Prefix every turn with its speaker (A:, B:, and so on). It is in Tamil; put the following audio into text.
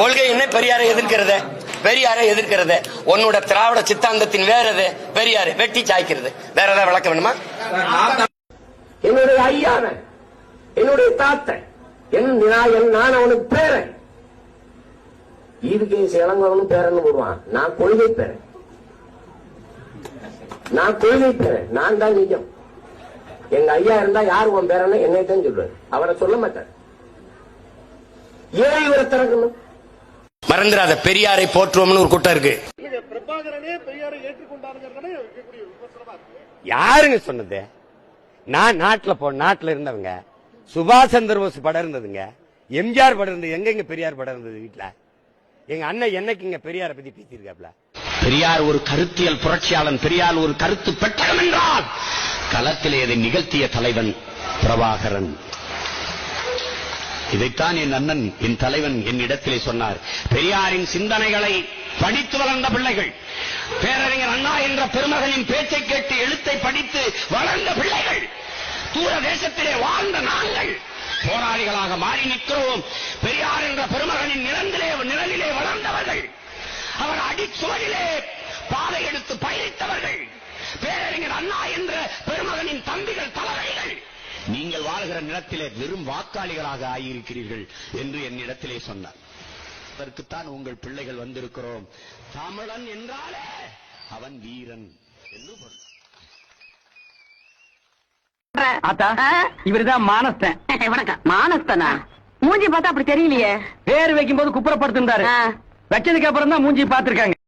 A: கொள்கை
B: என்ன? பெரியாரை எதிர்க்கிறது. பெரியாரை எதிர்க்கிறது. உன்னோட திராவிட சித்தாந்தத்தின் வேற எது? பெரியாரு வெட்டி சாய்க்கிறது. வேற ஏதாவது விளக்க வேணுமா? என்னுடைய ஐயாவன் என்னுடைய தாத்தன் என் நான் அவனுக்கு பேரன் ஈவுகேசி இளங்கவனும் பேரன் போடுவான். நான் கொள்கை பேரன். நான் கொள்கை பேரன். நான் தான் நிஜம். எங்க ஐயா இருந்தா யார் உன் பேரன்னு என்னை தான் சொல்லுவார். அவரை சொல்ல மாட்டார். ஏன் இவரை திறக்கணும்? மறந்துடாத பெரியாரை போற்றுவோம்னு ஒரு கூட்டம் இருக்கு.
C: இது பிரபாகரனே பெரியாரை ஏற்றுக்கொண்டாருங்கிறதானே இருக்கக்கூடிய விமர்சனமா இருக்கு.
B: யாருங்க சொன்னது? நான் நாட்டுல போ நாட்டுல இருந்தவங்க. சுபாஷ் சந்திர போஸ் படம் இருந்ததுங்க. எம்ஜிஆர் படம் இருந்தது. எங்க பெரியார் படம் இருந்தது வீட்டுல எங்க அண்ணன் என்னைக்கு இங்க பெரியாரை பத்தி பேசியிருக்காப்ல?
D: பெரியார் ஒரு கருத்தியல் புரட்சியாளன் பெரியார் ஒரு கருத்து பெட்டகம் என்றால் களத்திலே இதை நிகழ்த்திய தலைவன் பிரபாகரன். இதைத்தான் என் அண்ணன் என் தலைவன் என் இடத்திலே சொன்னார். பெரியாரின் சிந்தனைகளை படித்து வளர்ந்த பிள்ளைகள் பேரறிஞர் அண்ணா என்ற பெருமகனின் பேச்சை கேட்டு எழுத்தை படித்து வளர்ந்த பிள்ளைகள் தூர தேசத்திலே வாழ்ந்த நாங்கள் போராளிகளாக மாறி நிற்கிறோம். பெரியார் என்ற பெருமகனின் நிலந்திலே நிழலிலே வளர்ந்தவர்கள் அவர் அடிச்சுவரிலே பாதை எடுத்து பயணித்தவர்கள் பேரறிஞர் அண்ணா என்ற பெருமகனின் தம்பிகள் தலைவர்கள் வாழ்கிற நிலத்திலே வெறும் வாக்காளிகளாக ஆகியிருக்கிறீர்கள் என்று என்னிடத்திலே சொன்னார். அதற்குத்தான் உங்கள் பிள்ளைகள் வந்திருக்கிறோம். தமிழன் என்றாலே அவன் வீரன் என்று பொருள்
E: ஆத்தா இவருதான் மானஸ்தன்.
F: வணக்கம். மானஸ்தனா? மூஞ்சி பார்த்தா அப்படி தெரியலையே.
E: பேர் வைக்கும் போது குப்புறப்படுத்திருந்தாரு. வச்சதுக்கு அப்புறம் தான் மூஞ்சி பாத்திருக்காங்க